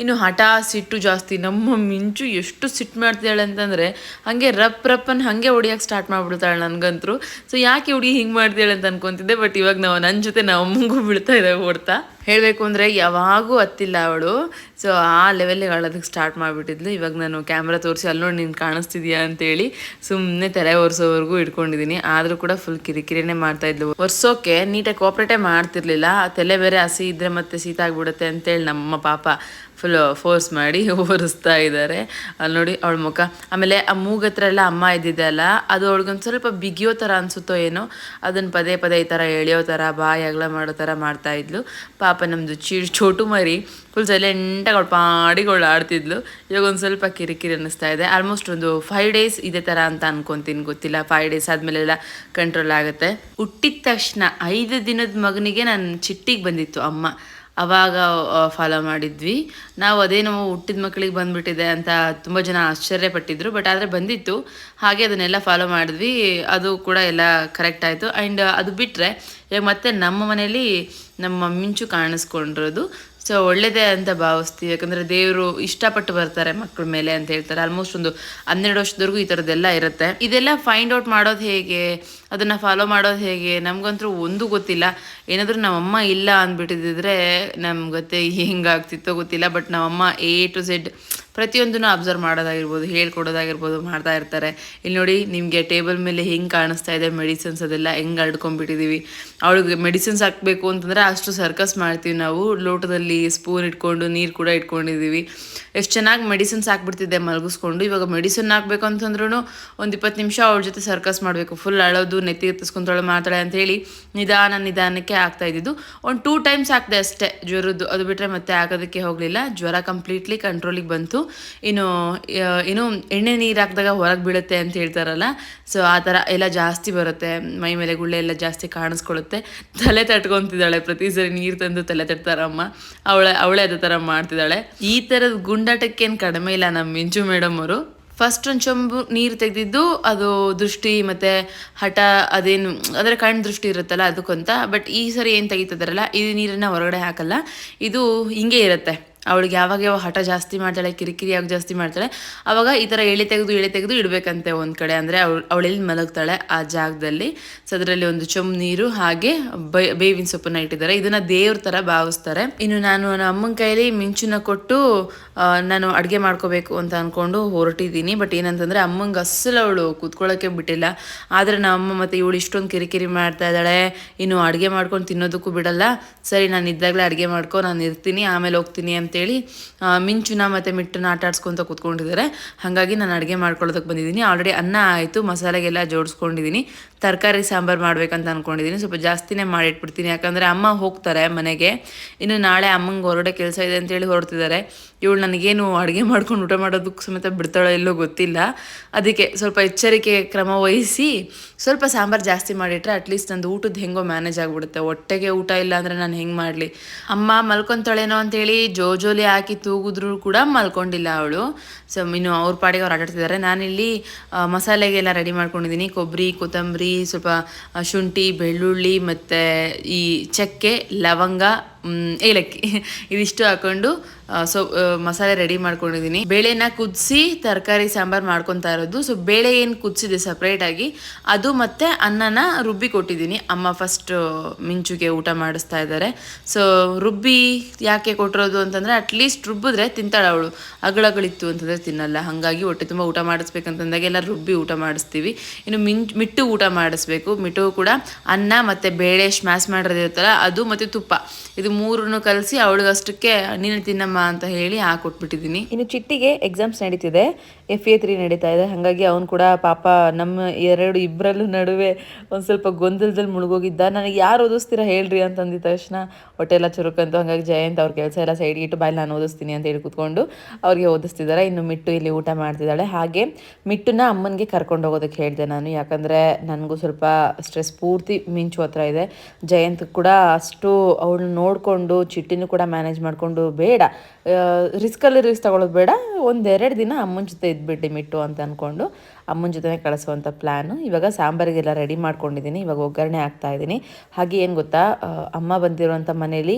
ಇನ್ನು ಹಠ, ಸಿಟ್ಟು ಜಾಸ್ತಿ. ನಮ್ಮ ಮಿಂಚು ಎಷ್ಟು ಸಿಟ್ಟು ಮಾಡ್ತಿದ್ದಾಳೆ ಅಂತಂದ್ರೆ ಹಂಗೆ ರಪ್ ರಪ್ಪನ್ನು ಹಂಗೆ ಹೊಡಿಯಕ್ಕೆ ಸ್ಟಾರ್ಟ್ ಮಾಡಿಬಿಡ್ತಾಳೆ ನನ್ಗಂತೂ. ಸೊ ಯಾಕೆ ಹುಡುಗಿ ಹಿಂಗೆ ಮಾಡ್ತಾಳೆ ಅಂತ ಅನ್ಕೊಂತಿದ್ದೆ. ಬಟ್ ಇವಾಗ ನಾವು ನನ್ನ ಜೊತೆ ನಾವು ಮುಂಗು ಬೀಳ್ತಾ ಇದ್ದಾವೆ ಓಡ್ತಾ. ಹೇಳಬೇಕು ಅಂದರೆ ಯಾವಾಗೂ ಹತ್ತಿಲ್ಲ ಅವಳು. ಸೊ ಆ ಲೆವೆಲ್ಗೆ ಅಳೋದಕ್ಕೆ ಸ್ಟಾರ್ಟ್ ಮಾಡಿಬಿಟ್ಟಿದ್ಲು. ಇವಾಗ ನಾನು ಕ್ಯಾಮ್ರಾ ತೋರಿಸಿ ಅಲ್ಲಿ ನೋಡಿ ನೀನು ಕಾಣಿಸ್ತಿದ್ಯಾ ಅಂತೇಳಿ ಸುಮ್ಮನೆ ತಲೆ ಒರೆಸೋವರೆಗೂ ಇಟ್ಕೊಂಡಿದ್ದೀನಿ. ಆದರೂ ಕೂಡ ಫುಲ್ ಕಿರಿಕಿರಿನೇ ಮಾಡ್ತಾ ಇದ್ಲು. ಒರ್ಸೋಕೆ ನೀಟಾಗಿ ಕೋಪ್ರೇಟೇ ಮಾಡ್ತಿರ್ಲಿಲ್ಲ. ತಲೆ ಬೇರೆ ಹಸಿ ಇದ್ದರೆ ಮತ್ತೆ ಶೀತ ಆಗ್ಬಿಡುತ್ತೆ ಅಂತೇಳಿ ನಮ್ಮ ಪಾಪ ಫುಲ್ ಫೋರ್ಸ್ ಮಾಡಿ ಓರಿಸ್ತಾ ಇದ್ದಾರೆ. ಅಲ್ಲಿ ನೋಡಿ ಅವಳ ಮುಖ. ಆಮೇಲೆ ಆ ಮೂಗತ್ರ ಎಲ್ಲ ಅಮ್ಮ ಇದ್ದಿದೆ ಅಲ್ಲ ಅದು ಅವಳಿಗೊಂದು ಸ್ವಲ್ಪ ಬಿಗಿಯೋ ಥರ ಅನಿಸುತ್ತೋ ಏನೋ ಅದನ್ನು ಪದೇ ಪದೇ ಈ ಥರ ಎಳೆಯೋ ಥರ ಬಾಯಿ ಅಗಲ ಮಾಡೋ ಥರ ಮಾಡ್ತಾ ಇದ್ಲು. ಪಾಪ ನಮ್ಮದು ಚಿ ಚೋಟು ಮರಿ ಫುಲ್ ಸೈಲೆಂಟಾಗಿ ಅವಳು ಪಾಡಿಗಳು ಆಡ್ತಿದ್ಲು. ಇವಾಗ ಒಂದು ಸ್ವಲ್ಪ ಕಿರಿಕಿರಿ ಅನ್ನಿಸ್ತಾ ಇದೆ. ಆಲ್ಮೋಸ್ಟ್ ಒಂದು ಫೈವ್ ಡೇಸ್ ಇದೇ ಥರ ಅಂತ ಅನ್ಕೊಂತೀನಿ, ಗೊತ್ತಿಲ್ಲ. ಫೈವ್ ಡೇಸ್ ಆದಮೇಲೆಲ್ಲ ಕಂಟ್ರೋಲ್ ಆಗುತ್ತೆ. ಹುಟ್ಟಿದ ತಕ್ಷಣ ಐದು ದಿನದ ಮಗನಿಗೆ ನಾನು ಚಿಟ್ಟಿಗೆ ಬಂದಿತ್ತು ಅಮ್ಮ. ಅವಾಗ ಫಾಲೋ ಮಾಡಿದ್ವಿ. ನಾವು ಅದೇನೋ ಹುಟ್ಟಿದ ಮಕ್ಕಳಿಗೆ ಬಂದ್ಬಿಟ್ಟಿದೆ ಅಂತ ತುಂಬ ಜನ ಆಶ್ಚರ್ಯಪಟ್ಟಿದ್ರು ಬಟ್ ಆದರೆ ಬಂದಿತ್ತು. ಹಾಗೆ ಅದನ್ನೆಲ್ಲ ಫಾಲೋ ಮಾಡಿದ್ವಿ. ಅದು ಕೂಡ ಎಲ್ಲ ಕರೆಕ್ಟ್ ಆಯಿತು. ಆ್ಯಂಡ್ ಅದು ಬಿಟ್ಟರೆ ಮತ್ತೆ ನಮ್ಮ ಮನೇಲಿ ನಮ್ಮ ಮಿಂಚು ಕಾಣಿಸ್ಕೊಂಡಿರೋದು ಸೊ ಒಳ್ಳೇದೇ ಅಂತ ಭಾವಿಸ್ತೀವಿ. ಯಾಕಂದರೆ ದೇವರು ಇಷ್ಟಪಟ್ಟು ಬರ್ತಾರೆ ಮಕ್ಕಳ ಮೇಲೆ ಅಂತ ಹೇಳ್ತಾರೆ. ಆಲ್ಮೋಸ್ಟ್ ಒಂದು ಹನ್ನೆರಡು ವರ್ಷದವರೆಗೂ ಈ ಥರದ್ದೆಲ್ಲ ಇರುತ್ತೆ. ಇದೆಲ್ಲ ಫೈಂಡ್ ಔಟ್ ಮಾಡೋದು ಹೇಗೆ? ಅದನ್ನು ಫಾಲೋ ಮಾಡೋದು ಹೇಗೆ? ನಮಗಂತೂ ಒಂದು ಗೊತ್ತಿಲ್ಲ. ಏನಾದರೂ ನಮ್ಮಮ್ಮ ಇಲ್ಲ ಅಂದ್ಬಿಟ್ಟಿದ್ರೆ ನಮ್ಗೆ ಗೊತ್ತೇ ಹೆಂಗಾಗ್ತಿತ್ತೋ ಗೊತ್ತಿಲ್ಲ. ಬಟ್ ನಮ್ಮಮ್ಮ ಎ ಟು ಝೆಡ್ ಪ್ರತಿಯೊಂದನ್ನು ಅಬ್ಸರ್ವ್ ಮಾಡೋದಾಗಿರ್ಬೋದು, ಹೇಳ್ಕೊಡೋದಾಗಿರ್ಬೋದು ಮಾಡ್ತಾ ಇರ್ತಾರೆ. ಇಲ್ಲಿ ನೋಡಿ, ನಿಮಗೆ ಟೇಬಲ್ ಮೇಲೆ ಹೆಂಗೆ ಕಾಣಿಸ್ತಾ ಇದೆ ಮೆಡಿಸಿನ್ಸ್ ಅದೆಲ್ಲ ಹೆಂಗೆ ಅಡ್ಕೊಂಡ್ಬಿಟ್ಟಿದ್ದೀವಿ ಅವಳಿಗೆ ಮೆಡಿಸಿನ್ಸ್ ಹಾಕಬೇಕು ಅಂತಂದರೆ ಅಷ್ಟು ಸರ್ಕಸ್ ಮಾಡ್ತೀವಿ ನಾವು. ಲೋಟದಲ್ಲಿ ಸ್ಪೂನ್ ಇಟ್ಕೊಂಡು, ನೀರು ಕೂಡ ಇಟ್ಕೊಂಡಿದ್ದೀವಿ ಎಷ್ಟು ಚೆನ್ನಾಗಿ ಮೆಡಿಸಿನ್ಸ್ ಹಾಕ್ಬಿಡ್ತಿದ್ದೆ ಮಲಗಿಸ್ಕೊಂಡು. ಇವಾಗ ಮೆಡಿಸಿನ್ ಹಾಕ್ಬೇಕು ಅಂತಂದ್ರೂ ಒಂದು ಇಪ್ಪತ್ತು ನಿಮಿಷ ಅವಳ ಜೊತೆ ಸರ್ಕಸ್ ಮಾಡಬೇಕು. ಫುಲ್ ಅಳೋದು, ನೆತ್ತಿ ಎತ್ತಿಸ್ಕೊಂತಾಳೆ ಮಾಡ್ತಾಳೆ ಅಂತ ನಿಧಾನ ನಿಧಾನಕ್ಕೆ ಆಗ್ತಾ ಇದ್ದಿದ್ದು. ಒಂದು ಟೂ ಟೈಮ್ಸ್ ಹಾಕಿದೆ ಅಷ್ಟೇ ಜ್ವರದ್ದು. ಅದು ಬಿಟ್ಟರೆ ಮತ್ತೆ ಆಗೋದಕ್ಕೆ ಹೋಗಲಿಲ್ಲ. ಜ್ವರ ಕಂಪ್ಲೀಟ್ಲಿ ಕಂಟ್ರೋಲಿಗೆ ಬಂತು. ಇನ್ನು ಏನು ಎಣ್ಣೆ ನೀರು ಹಾಕಿದಾಗ ಹೊರಗೆ ಬೀಳುತ್ತೆ ಅಂತ ಹೇಳ್ತಾರಲ್ಲ. ಸೊ ಆ ಥರ ಎಲ್ಲ ಜಾಸ್ತಿ ಬರುತ್ತೆ. ಮೈ ಮೇಲೆ ಗುಳ್ಳೆ ಎಲ್ಲ ಜಾಸ್ತಿ ಕಾಣಿಸ್ಕೊಳ್ಳುತ್ತೆ. ತಲೆ ತಟ್ಕೊತಿದ್ದಾಳೆ ಪ್ರತಿ ಸರಿ ನೀರು ತಂದು ತಲೆ ತಟ್ತಾರಮ್ಮ. ಅವಳೆ, ಅವಳೇ ಅದೇ ಥರ ಮಾಡ್ತಿದ್ದಾಳೆ. ಈ ಥರದ ಗುಂಡಾಟಕ್ಕೇನು ಕಡಿಮೆ ಇಲ್ಲ ನಮ್ಮ ಮಿಂಚು ಮೇಡಮ್ ಅವರು. ಫಸ್ಟ್ ಒಂದು ಚೊಂಬು ನೀರು ತೆಗೆದಿದ್ದು ಅದು ದೃಷ್ಟಿ ಮತ್ತು ಹಠ ಅದೇನು, ಅದರ ಕಣ್ಣು ದೃಷ್ಟಿ ಇರುತ್ತಲ್ಲ ಅದಕ್ಕಂತ. ಬಟ್ ಈ ಸರಿ ಏನು ತೆಗಿತಿದಾರಲ್ಲ ಈ ನೀರನ್ನು ಹೊರಗಡೆ ಹಾಕಲ್ಲ. ಇದು ಹಿಂಗೆ ಇರುತ್ತೆ. ಅವಳಿಗೆ ಯಾವಾಗ ಯಾವಾಗ ಹಠ ಜಾಸ್ತಿ ಮಾಡ್ತಾಳೆ, ಕಿರಿಕಿರಿ ಯಾವಾಗ ಜಾಸ್ತಿ ಮಾಡ್ತಾಳೆ, ಅವಾಗ ಈ ಥರ ಎಳೆ ತೆಗೆದು ಎಳೆ ತೆಗೆದು ಇಡಬೇಕಂತೆ ಒಂದು ಕಡೆ. ಅಂದರೆ ಅವಳು, ಅವಳೆಲ್ಲಿ ಮಲಗ್ತಾಳೆ ಆ ಜಾಗದಲ್ಲಿ. ಸೊ ಅದರಲ್ಲಿ ಒಂದು ಚೊಮ್ ನೀರು ಹಾಗೆ ಬೇವಿನ ಸೊಪ್ಪನ್ನ ಇಟ್ಟಿದ್ದಾರೆ. ಇದನ್ನು ದೇವ್ರ ಥರ ಭಾವಿಸ್ತಾರೆ ಇನ್ನು ನಾನು ನನ್ನ ಅಮ್ಮನ ಕೈಲಿ ಮಿಂಚುನ ಕೊಟ್ಟು ನಾನು ಅಡುಗೆ ಮಾಡ್ಕೋಬೇಕು ಅಂತ ಅಂದ್ಕೊಂಡು ಹೊರಟಿದ್ದೀನಿ. ಬಟ್ ಏನಂತಂದರೆ ಅಮ್ಮಂಗೆ ಅಸಲು ಅವಳು ಕೂತ್ಕೊಳ್ಳೋಕ್ಕೆ ಬಿಟ್ಟಿಲ್ಲ. ಆದರೆ ನಮ್ಮ ಅಮ್ಮ ಮತ್ತು ಇವಳು ಇಷ್ಟೊಂದು ಕಿರಿಕಿರಿ ಮಾಡ್ತಾ ಇದ್ದಾಳೆ. ಇನ್ನು ಅಡುಗೆ ಮಾಡ್ಕೊಂಡು ತಿನ್ನೋದಕ್ಕೂ ಬಿಡಲ್ಲ. ಸರಿ, ನಾನು ಇದ್ದಾಗಲೇ ಅಡುಗೆ ಮಾಡ್ಕೊ, ನಾನು ಇರ್ತೀನಿ, ಆಮೇಲೆ ಹೋಗ್ತೀನಿ ಅಂತೇಳಿ ಮಿಂಚುನ ಮತ್ತು ಮಿಟ್ಟನ್ನ ಆಟ ಆಡ್ಸ್ಕೊತ ಕೂತ್ಕೊಂಡಿದ್ದಾರೆ. ಹಾಗಾಗಿ ನಾನು ಅಡುಗೆ ಮಾಡ್ಕೊಳ್ಳೋದಕ್ಕೆ ಬಂದಿದ್ದೀನಿ. ಆಲ್ರೆಡಿ ಅನ್ನ ಆಯಿತು, ಮಸಾಲೆಗೆಲ್ಲ ಜೋಡಿಸ್ಕೊಂಡಿದ್ದೀನಿ. ತರಕಾರಿ ಸಾಂಬಾರು ಮಾಡಬೇಕಂತ ಅಂದ್ಕೊಂಡಿದ್ದೀನಿ ಸ್ವಲ್ಪ ಜಾಸ್ತಿನೇ ಮಾಡಿಟ್ಬಿಡ್ತೀನಿ. ಯಾಕಂದರೆ ಅಮ್ಮ ಹೋಗ್ತಾರೆ ಮನೆಗೆ. ಇನ್ನು ನಾಳೆ ಅಮ್ಮಂಗೆ ಹೊರಗಡೆ ಕೆಲಸ ಇದೆ ಅಂತೇಳಿ ಹೊರಡ್ತಿದ್ದಾರೆ ಇವಳು ನನಗೇನು ಅಡುಗೆ ಮಾಡ್ಕೊಂಡು ಊಟ ಮಾಡೋದಕ್ಕೆ ಸಮೇತ ಬಿಡ್ತಾಳೋ ಇಲ್ಲೋ ಗೊತ್ತಿಲ್ಲ. ಅದಕ್ಕೆ ಸ್ವಲ್ಪ ಎಚ್ಚರಿಕೆ ಕ್ರಮ ವಹಿಸಿ ಸ್ವಲ್ಪ ಸಾಂಬಾರು ಜಾಸ್ತಿ ಮಾಡಿಟ್ರೆ ಅಟ್ಲೀಸ್ಟ್ ನಂದು ಊಟದ ಹೆಂಗೋ ಮ್ಯಾನೇಜ್ ಆಗಿಬಿಡುತ್ತೆ. ಹೊಟ್ಟೆಗೆ ಊಟ ಇಲ್ಲ ಅಂದರೆ ನಾನು ಹೆಂಗೆ ಮಾಡಲಿ? ಅಮ್ಮ ಮಲ್ಕೊಂತಾಳೇನೋ ಅಂತೇಳಿ ಜೋಜೋಲಿ ಹಾಕಿ ತೂಗಿದ್ರು ಕೂಡ ಮಲ್ಕೊಂಡಿಲ್ಲ ಅವಳು. ಸೊ ಇನ್ನು ಅವ್ರ ಪಾಡಿಗೆ ಅವ್ರು ಆಟಾಡ್ತಿದ್ದಾರೆ ನಾನಿಲ್ಲಿ ಮಸಾಲೆಗೆಲ್ಲ ರೆಡಿ ಮಾಡ್ಕೊಂಡಿದ್ದೀನಿ ಕೊಬ್ಬರಿ ಕೊತ್ತಂಬರಿ ಸ್ವಲ್ಪ ಶುಂಠಿ ಬೆಳ್ಳುಳ್ಳಿ ಮತ್ತು ಈ ಚಕ್ಕೆ ಲವಂಗ ಏಲಕ್ಕಿ ಇದಿಷ್ಟು ಹಾಕೊಂಡು ಸೊ ಮಸಾಲೆ ರೆಡಿ ಮಾಡ್ಕೊಂಡಿದ್ದೀನಿ. ಬೇಳೆನ ಕುದಿಸಿ ತರಕಾರಿ ಸಾಂಬಾರು ಮಾಡ್ಕೊತಾ ಇರೋದು. ಸೊ ಬೇಳೆ ಏನು ಕುದಿಸಿದೆ ಸಪ್ರೇಟಾಗಿ ಅದು ಮತ್ತೆ ಅನ್ನನ ರುಬ್ಬಿ ಕೊಟ್ಟಿದ್ದೀನಿ. ಅಮ್ಮ ಫಸ್ಟ್ ಮಿಂಚುಗೆ ಊಟ ಮಾಡಿಸ್ತಾ ಇದ್ದಾರೆ. ಸೊ ರುಬ್ಬಿ ಯಾಕೆ ಕೊಟ್ಟಿರೋದು ಅಂತಂದರೆ ಅಟ್ಲೀಸ್ಟ್ ರುಬ್ಬಿದ್ರೆ ತಿಂತಾಳೆ ಅವಳು. ಅಗಳಗಳಿತ್ತು ಅಂತಂದರೆ ತಿನ್ನಲ್ಲ. ಹಾಗಾಗಿ ಹೊಟ್ಟೆ ತುಂಬ ಊಟ ಮಾಡಿಸ್ಬೇಕಂತಂದಾಗ ಎಲ್ಲ ರುಬ್ಬಿ ಊಟ ಮಾಡಿಸ್ತೀವಿ. ಇನ್ನು ಮಿಂಚ್, ಮಿಟ್ಟು ಊಟ ಮಾಡಿಸ್ಬೇಕು. ಮಿಟ್ಟು ಕೂಡ ಅನ್ನ ಮತ್ತು ಬೇಳೆ ಸ್ಮ್ಯಾಶ್ ಮಾಡಿರೋದಿರುತ್ತಲ್ಲ ಅದು ಮತ್ತು ತುಪ್ಪ. ಇದು ಮೂರನ್ನು ಕಲಸಿ ಅವಳಿಗಷ್ಟಕ್ಕೆ ನೀನು ತಿನ್ನಮ್ಮ ಅಂತ ಹೇಳಿ ಹಾಕೊಟ್ಬಿಟ್ಟಿದ್ದೀನಿ.
ಇನ್ನು ಚಿಟ್ಟಿಗೆ ಎಕ್ಸಾಮ್ಸ್ ನಡೀತಿದೆ. ಎಫ್ ಎ ತ್ರೀ ನಡೀತಾ ಇದೆ. ಹಾಗಾಗಿ ಅವನು ಕೂಡ ಪಾಪ ನಮ್ಮ ಎರಡು ಇಬ್ಬರಲ್ಲೂ ನಡುವೆ ಒಂದು ಸ್ವಲ್ಪ ಗೊಂದಲದಲ್ಲಿ ಮುಳುಗೋಗಿದ್ದ. ನನಗೆ ಯಾರು ಓದಿಸ್ತೀರಾ ಹೇಳ್ರಿ ಅಂತ ಅಂದಿದ ತಕ್ಷಣ ಹೊಟ್ಟೆ ಎಲ್ಲ ಚುರುಕಂತು. ಹಾಗಾಗಿ ಜಯಂತ್ ಅವ್ರ ಕೆಲಸ ಎಲ್ಲ ಸೈಡ್ ಇಟ್ಟು ಬಾಯಲ್ಲಿ ನಾನು ಓದಿಸ್ತೀನಿ ಅಂತ ಹೇಳಿ ಕೂತ್ಕೊಂಡು ಅವ್ರಿಗೆ ಓದಿಸ್ತಿದ್ದಾರೆ. ಇನ್ನು ಮಿಟ್ಟು ಇಲ್ಲಿ ಊಟ ಮಾಡ್ತಿದ್ದಾಳೆ. ಹಾಗೆ ಮಿಟ್ಟುನ ಅಮ್ಮನಿಗೆ ಕರ್ಕೊಂಡು ಹೋಗೋದಕ್ಕೆ ಹೇಳಿದೆ ನಾನು. ಯಾಕಂದರೆ ನನಗೂ ಸ್ವಲ್ಪ ಸ್ಟ್ರೆಸ್ ಪೂರ್ತಿ ಮಿಂಚು ಹತ್ರ ಇದೆ. ಜಯಂತ್ ಕೂಡ ಅಷ್ಟು ಅವಳು ನೋಡಿಕೊಂಡು ಚಿಟ್ಟಿನೂ ಕೂಡ ಮ್ಯಾನೇಜ್ ಮಾಡಿಕೊಂಡು ಬೇಡ. ರಿಸ್ಕಲ್ಲಿ ರಿಸ್ಕ್ ತಗೊಳ್ಳೋದು ಬೇಡ. ಒಂದೆರಡು ದಿನ ಅಮ್ಮನ ಜೊತೆ ಇದ್ಬಿಟ್ಟು ಮಿಟ್ಟು ಅಂತ ಅಂದ್ಕೊಂಡು ಅಮ್ಮನ ಜೊತೆ ಕಳಿಸುವಂಥ ಪ್ಲ್ಯಾನು ಇವಾಗ ಸಾಂಬಾರಿಗೆಲ್ಲ ರೆಡಿ ಮಾಡ್ಕೊಂಡಿದ್ದೀನಿ ಇವಾಗ ಒಗ್ಗರಣೆ ಹಾಕ್ತಾ ಇದ್ದೀನಿ ಹಾಗೆ ಏನು ಗೊತ್ತಾ? ಅಮ್ಮ ಬಂದಿರುವಂಥ ಮನೇಲಿ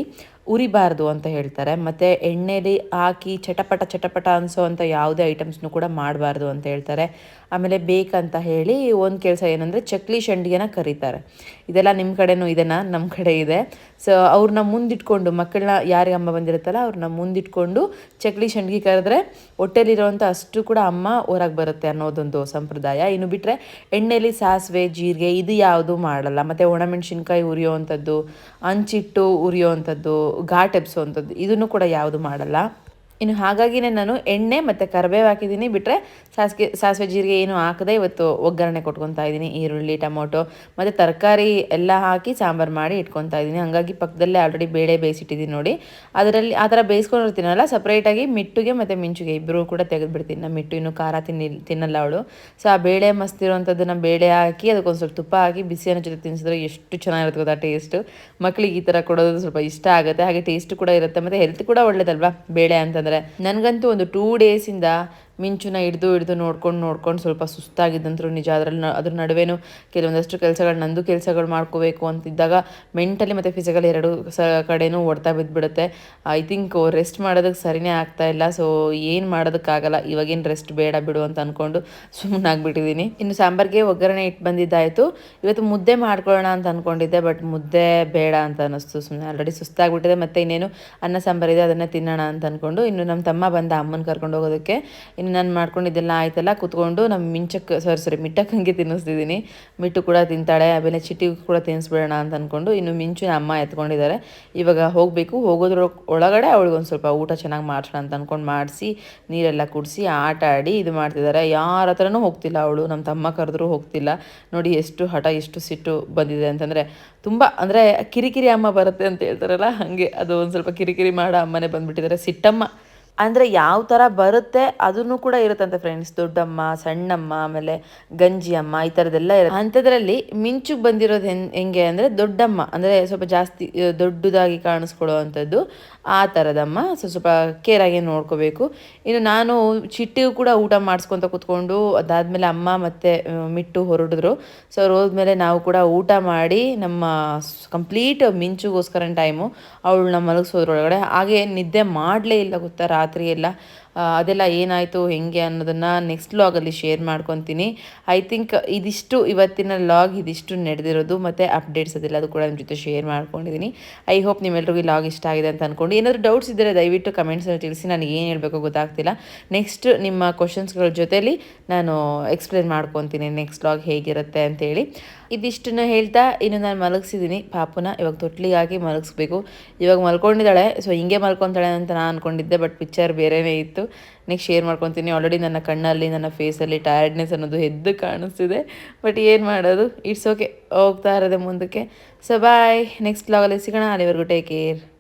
ಉರಿಬಾರ್ದು ಅಂತ ಹೇಳ್ತಾರೆ. ಮತ್ತು ಎಣ್ಣೆಲಿ ಹಾಕಿ ಚಟಪಟ ಚಟಪಟ ಅನಿಸೋವಂಥ ಯಾವುದೇ ಐಟಮ್ಸ್ನು ಕೂಡ ಮಾಡಬಾರ್ದು ಅಂತ ಹೇಳ್ತಾರೆ. ಆಮೇಲೆ ಬೇಕಂತ ಹೇಳಿ ಒಂದು ಕೆಲಸ ಏನಂದರೆ ಚಕ್ಲಿ ಶಂಡಿಗೆನ ಕರೀತಾರೆ. ಇದೆಲ್ಲ ನಿಮ್ಮ ಕಡೆನೂ ಇದೆನಾ? ನಮ್ಮ ಕಡೆ ಇದೆ. ಸೊ ಅವ್ರನ್ನ ಮುಂದಿಟ್ಕೊಂಡು ಮಕ್ಕಳನ್ನ ಯಾರಿಗೆ ಅಮ್ಮ ಬಂದಿರುತ್ತಲ್ಲ ಅವ್ರನ್ನ ಮುಂದಿಟ್ಕೊಂಡು ಚಕ್ಲಿ ಶಂಡಿಗೆ ಕರೆದ್ರೆ ಹೊಟ್ಟೆಲಿರೋವಂಥ ಅಷ್ಟು ಕೂಡ ಅಮ್ಮ ಹೊರಗೆ ಬರುತ್ತೆ ಅನ್ನೋದೊಂದು ಸಂಪ್ರದಾಯ. ಇನ್ನು ಬಿಟ್ಟರೆ ಎಣ್ಣೆಲಿ ಸಾಸಿವೆ, ಜೀರಿಗೆ ಇದು ಯಾವುದು ಮಾಡಲ್ಲ. ಮತ್ತು ಒಣಮೆಣಸಿನ್ಕಾಯಿ ಉರಿಯೋವಂಥದ್ದು ಅಂಚಿಟ್ಟು ಉರಿಯೋವಂಥದ್ದು ಘಾಟ್ ಎಬ್ಸೋವಂಥದ್ದು. ಇದನ್ನು ಕೂಡ ಯಾವುದು ಮಾಡಲ್ಲ. ಇನ್ನು ಹಾಗಾಗಿನೇ ನಾನು ಎಣ್ಣೆ ಮತ್ತು ಕರಿಬೇವು ಹಾಕಿದ್ದೀನಿ. ಬಿಟ್ಟರೆ ಸಾಸಿಗೆ, ಸಾಸಿವೆ ಜೀರಿಗೆ ಏನು ಹಾಕದೆ ಇವತ್ತು ಒಗ್ಗರಣೆ ಕೊಟ್ಕೊತಾ ಇದ್ದೀನಿ. ಈರುಳ್ಳಿ, ಟೊಮೊಟೊ ಮತ್ತು ತರಕಾರಿ ಎಲ್ಲ ಹಾಕಿ ಸಾಂಬಾರು ಮಾಡಿ ಇಟ್ಕೊತಾ ಇದ್ದೀನಿ. ಹಾಗಾಗಿ ಪಕ್ಕದಲ್ಲೇ ಆಲ್ರೆಡಿ ಬೇಳೆ ಬೇಯಿಸಿಟ್ಟಿದ್ದೀನಿ ನೋಡಿ. ಅದರಲ್ಲಿ ಆ ಥರ ಬೇಯಿಸ್ಕೊಂಡಿರ್ತೀನಲ್ಲ ಸಪ್ರೇಟಾಗಿ ಮಿಟ್ಟುಗೆ ಮತ್ತು ಮಿಂಚುಗೆ ಇಬ್ಬರು ಕೂಡ ತೆಗೆದುಬಿಡ್ತೀನಿ. ನಮ್ಮ ಮಿಟ್ಟು ಇನ್ನೂ ಖಾರ ತಿನ್ನಿ, ತಿನ್ನಲ್ಲ ಅವಳು. ಸೊ ಆ ಬೇಳೆ ಮಸ್ತಿರುವಂಥದ್ದನ್ನು ಬೇಳೆ ಹಾಕಿ ಅದಕ್ಕೊಂದು ಸ್ವಲ್ಪ ತುಪ್ಪ ಹಾಕಿ ಬಿಸಿಯನ್ನು ಜೊತೆ ತಿನ್ನಿಸಿದ್ರೆ ಎಷ್ಟು ಚೆನ್ನಾಗಿರುತ್ತೆ ಗೊತ್ತಾ ಟೇಸ್ಟು ಮಕ್ಕಳಿಗೆ ಈ ಥರ ಕೊಡೋದು ಸ್ವಲ್ಪ ಇಷ್ಟ ಆಗುತ್ತೆ. ಹಾಗೆ ಟೇಸ್ಟ್ ಕೂಡ ಇರುತ್ತೆ. ಮತ್ತು ಹೆಲ್ತ್ ಕೂಡ ಒಳ್ಳೇದಲ್ವಾ? ಬೇಳೆ ಅಂತಂದರೆ ನನಗಂತೂ ಒಂದು ಟೂ ಡೇಸಿಂದ ಮಿಂಚುನ ಹಿಡಿದು ಹಿಡಿದು ನೋಡ್ಕೊಂಡು ನೋಡ್ಕೊಂಡು ಸ್ವಲ್ಪ ಸುಸ್ತಾಗಿದ್ದಂತರೂ ನಿಜ. ಅದರಲ್ಲಿ ಅದ್ರ ನಡುವೆನೂ ಕೆಲವೊಂದಷ್ಟು ಕೆಲಸಗಳು, ನಂದು ಕೆಲಸಗಳು ಮಾಡ್ಕೋಬೇಕು ಅಂತಿದ್ದಾಗ ಮೆಂಟಲಿ ಮತ್ತು ಫಿಸಿಕಲಿ ಎರಡು ಸ ಕಡೆನೂ ಓಡ್ತಾ ಬಿದ್ದುಬಿಡುತ್ತೆ ಐ ಥಿಂಕ್ ರೆಸ್ಟ್ ಮಾಡೋದಕ್ಕೆ ಸರಿನೇ ಆಗ್ತಾ ಇಲ್ಲ. ಸೊ, ಏನು ಮಾಡೋದಕ್ಕಾಗಲ್ಲ. ಇವಾಗೇನು ರೆಸ್ಟ್ ಬೇಡ ಬಿಡು ಅಂತ ಅಂದ್ಕೊಂಡು ಸುಮ್ಮನಾಗ್ಬಿಟ್ಟಿದ್ದೀನಿ ಇನ್ನು ಸಾಂಬಾರಿಗೆ ಒಗ್ಗರಣೆ ಇಟ್ಟು ಬಂದಿದ್ದಾಯಿತು. ಇವತ್ತು ಮುದ್ದೆ ಮಾಡ್ಕೊಳ್ಳೋಣ ಅಂತ ಅಂದ್ಕೊಂಡಿದ್ದೆ ಬಟ್ ಮುದ್ದೆ ಬೇಡ ಅಂತ ಅನ್ನಿಸ್ತು. ಸುಮ್ಮನೆ ಆಲ್ರೆಡಿ ಸುಸ್ತಾಗ್ಬಿಟ್ಟಿದೆ. ಮತ್ತು ಇನ್ನೇನು ಅನ್ನ ಸಾಂಬಾರಿದೆ ಅದನ್ನು ತಿನ್ನೋಣ ಅಂತ ಅಂದ್ಕೊಂಡು ಇನ್ನು ನಮ್ಮ ತಮ್ಮ ಬಂದ ಅಮ್ಮನ ಕರ್ಕೊಂಡು ಹೋಗೋದಕ್ಕೆ. ನಾನು ಮಾಡ್ಕೊಂಡಿದ್ದೆಲ್ಲ ಆಯ್ತಲ್ಲ, ಕೂತ್ಕೊಂಡು ನಮ್ಮ ಮಿಂಚಕ್ಕೆ ಸಾರಿ ಸಾರಿ ಮಿಟ್ಟಕ್ಕಂಗೆ ತಿನ್ನಿಸ್ತಿದ್ದೀನಿ. ಮಿಟ್ಟು ಕೂಡ ತಿಂತಾಳೆ, ಆಮೇಲೆ ಚಿಟಿ ಕೂಡ ತಿನ್ನಿಸ್ಬಿಡೋಣ ಅಂತ ಅಂದ್ಕೊಂಡು ಇನ್ನು ಮಿಂಚು ಅಮ್ಮ ಎತ್ಕೊಂಡಿದ್ದಾರೆ. ಇವಾಗ ಹೋಗಬೇಕು ಹೋಗೋದ್ರ ಒಳಗಡೆ ಅವಳಿಗೊಂದು ಸ್ವಲ್ಪ ಊಟ ಚೆನ್ನಾಗಿ ಮಾಡ್ಸೋಣ ಅಂತ ಅಂದ್ಕೊಂಡು ಮಾಡಿಸಿ, ನೀರೆಲ್ಲ ಕುಡಿಸಿ, ಆಟ ಆಡಿ ಇದು ಮಾಡ್ತಿದ್ದಾರೆ. ಯಾರ ಹತ್ರನೂ ಹೋಗ್ತಿಲ್ಲ ಅವಳು ನಮ್ಮ ತಮ್ಮ ಕರೆದ್ರೂ ಹೋಗ್ತಿಲ್ಲ. ನೋಡಿ ಎಷ್ಟು ಹಠ, ಎಷ್ಟು ಸಿಟ್ಟು ಬಂದಿದೆ ಅಂತಂದರೆ ತುಂಬ, ಅಂದರೆ ಕಿರಿಕಿರಿ ಅಮ್ಮ ಬರುತ್ತೆ ಅಂತ ಹೇಳ್ತಾರಲ್ಲ, ಹಾಗೆ ಅದು ಒಂದು ಸ್ವಲ್ಪ ಕಿರಿಕಿರಿ ಮಾಡೋ ಅಮ್ಮನೇ ಬಂದುಬಿಟ್ಟಿದ್ದಾರೆ. ಸಿಟ್ಟಮ್ಮ ಅಂದರೆ ಯಾವ ಥರ ಬರುತ್ತೆ ಅದನ್ನು ಕೂಡ ಇರುತ್ತಂತೆ ಫ್ರೆಂಡ್ಸ್ ದೊಡ್ಡಮ್ಮ, ಸಣ್ಣಮ್ಮ, ಆಮೇಲೆ ಗಂಜಿ ಅಮ್ಮ ಈ ಥರದ್ದೆಲ್ಲ ಇರುತ್ತೆ. ಅಂಥದ್ರಲ್ಲಿ ಮಿಂಚುಗೆ ಬಂದಿರೋದು ಹೆಂಗೆ ಹೆಂಗೆ ಅಂದರೆ ದೊಡ್ಡಮ್ಮ, ಅಂದರೆ ಸ್ವಲ್ಪ ಜಾಸ್ತಿ ದೊಡ್ಡದಾಗಿ ಕಾಣಿಸ್ಕೊಳ್ಳೋ ಅಂಥದ್ದು ಆ ಥರದಮ್ಮ ಸೊ, ಸ್ವಲ್ಪ ಕೇರಾಗಿ ನೋಡ್ಕೋಬೇಕು. ಇನ್ನು ನಾನು ಚಿಟ್ಟಿಗೂ ಕೂಡ ಊಟ ಮಾಡಿಸ್ಕೊತ ಕೂತ್ಕೊಂಡು ಅದಾದಮೇಲೆ ಅಮ್ಮ ಮತ್ತು ಮಿಟ್ಟು ಹೊರಡಿದ್ರು. ಸೊ ಅವ್ರು ಹೋದ್ಮೇಲೆ ನಾವು ಕೂಡ ಊಟ ಮಾಡಿ ನಮ್ಮ ಕಂಪ್ಲೀಟ್ ಮಿಂಚುಗೋಸ್ಕರ ಟೈಮು ಅವಳನ್ನ ಮಲಗಿಸೋದ್ರೊಳಗಡೆ. ಹಾಗೆ ನಿದ್ದೆ ಮಾಡಲೇ ಇಲ್ಲ ಗೊತ್ತಾ ರಾತ್ರಿ ಎಲ್ಲ ಅದೆಲ್ಲ ಏನಾಯಿತು, ಹೆಂಗೆ ಅನ್ನೋದನ್ನು ನೆಕ್ಸ್ಟ್ ಲಾಗಲ್ಲಿ ಶೇರ್ ಮಾಡ್ಕೊತೀನಿ. ಐ ಥಿಂಕ್ ಇದಿಷ್ಟು ಇವತ್ತಿನ ಲಾಗ್ ಇದಿಷ್ಟು ನಡೆದಿರೋದು, ಮತ್ತು ಅಪ್ಡೇಟ್ಸ್ ಅದೆಲ್ಲ ಅದು ಕೂಡ ನಿಮ್ಮ ಜೊತೆ ಶೇರ್ ಮಾಡ್ಕೊಂಡಿದ್ದೀನಿ ಐ ಹೋಪ್ ನಿಮ್ಮೆಲ್ಲರಿಗೂ ಈ ಲಾಗ್ ಇಷ್ಟ ಆಗಿದೆ ಅಂತ ಅಂದ್ಕೊಂಡು ಏನಾದರೂ ಡೌಟ್ಸ್ ಇದ್ದರೆ ದಯವಿಟ್ಟು ಕಮೆಂಟ್ಸಲ್ಲಿ ತಿಳಿಸಿ, ನನಗೆ ಏನು ಹೇಳಬೇಕು ಗೊತ್ತಾಗ್ತಿಲ್ಲ. ನೆಕ್ಸ್ಟ್ ನಿಮ್ಮ ಕ್ವಶನ್ಸ್ಗಳ ಜೊತೆಯಲ್ಲಿ ನಾನು ಎಕ್ಸ್ಪ್ಲೇನ್ ಮಾಡ್ಕೊತೀನಿ ನೆಕ್ಸ್ಟ್ ಲಾಗ್ ಹೇಗಿರುತ್ತೆ ಅಂತೇಳಿ. ಇದಿಷ್ಟನ್ನು ಹೇಳ್ತಾ ಇನ್ನು ನಾನು ಮಲಗಿಸಿದ್ದೀನಿ ಪಾಪುನ ಇವಾಗ ತೊಟ್ಲಿಗೆ ಹಾಕಿ ಮಲಗಿಸ್ಬೇಕು. ಇವಾಗ ಮಲ್ಕೊಂಡಿದ್ದಾಳೆ. ಸೊ ಹಿಂಗೆ ಮಲ್ಕೊತಾಳೆ ಅಂತ ನಾನು ಅಂದ್ಕೊಂಡಿದ್ದೆ ಬಟ್ ಪಿಕ್ಚರ್ ಬೇರೆನೇ ಇತ್ತು. ನೆಕ್ಸ್ಟ್ ಶೇರ್ ಮಾಡ್ಕೊತೀನಿ. ಆಲ್ರೆಡಿ ನನ್ನ ಕಣ್ಣಲ್ಲಿ, ನನ್ನ ಫೇಸಲ್ಲಿ ಟಯರ್ಡ್ನೆಸ್ ಅನ್ನೋದು ಎದ್ದು ಕಾಣಿಸ್ತಿದೆ. ಬಟ್ ಏನು ಮಾಡೋದು? ಇಟ್ಸ್ ಓಕೆ ಹೋಗ್ತಾ ಇರೋದೆ ಮುಂದಕ್ಕೆ. ಸೊ ಬಾಯ್ ನೆಕ್ಸ್ಟ್ ಬ್ಲಾಗಲ್ಲಿ ಸಿಗೋಣ. ಅಲ್ಲಿವರೆಗೂ ಟೇಕ್ ಕೇರ್